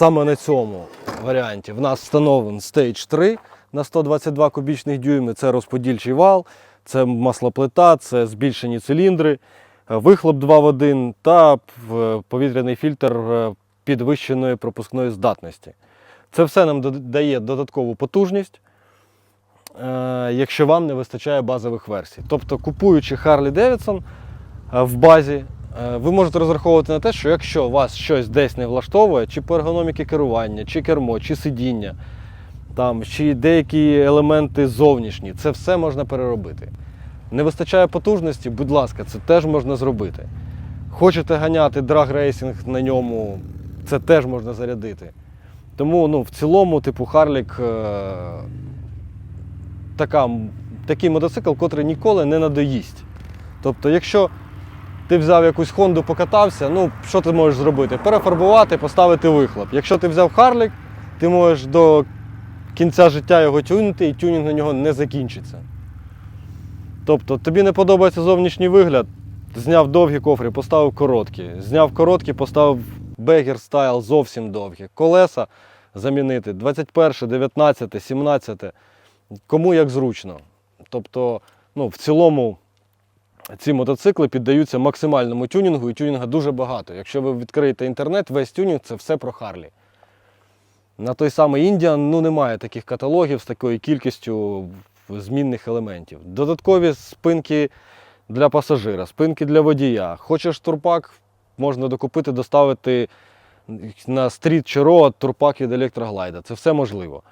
саме на цьому варіанті в нас встановлений Stage 3 на 122 кубічних дюйми. Це розподільчий вал, це маслоплита, це збільшені циліндри, вихлоп 2 в 1 та е, повітряний фільтр е, підвищеної пропускної здатності. Це все нам дає додаткову потужність, е, якщо вам не вистачає базових версій. Тобто, купуючи Harley Davidson в базі, ви можете розраховувати на те, що якщо вас щось десь не влаштовує, чи по ергономіки керування, чи кермо, чи сидіння, там, чи деякі елементи зовнішні, це все можна переробити. Не вистачає потужності, будь ласка, це теж можна зробити. Хочете ганяти драг-рейсинг на ньому, це теж можна зарядити. Тому ну, в цілому, типу, Харлік е, така, такий мотоцикл, котрий ніколи не надоїсть. Тобто, якщо ти взяв якусь Хонду, покатався, ну що ти можеш зробити? Перефарбувати, поставити вихлоп. Якщо ти взяв Харлік, ти можеш до кінця життя його тюнити, і тюнінг на нього не закінчиться. Тобто, тобі не подобається зовнішній вигляд, зняв довгі кофри, поставив короткі. Зняв короткі, поставив бегер стайл зовсім довгі. Колеса замінити 21, 19, 17. Кому як зручно. Тобто, ну, в цілому ці мотоцикли піддаються максимальному тюнінгу, і тюнінга дуже багато. Якщо ви відкриєте інтернет, весь тюнінг це все про Харлі. На той самий Indian ну, немає таких каталогів з такою кількістю змінних елементів. Додаткові спинки для пасажира, спинки для водія. Хочеш турпак, можна докупити, доставити на стріт чи роад турпак від електроглайда. Це все можливо.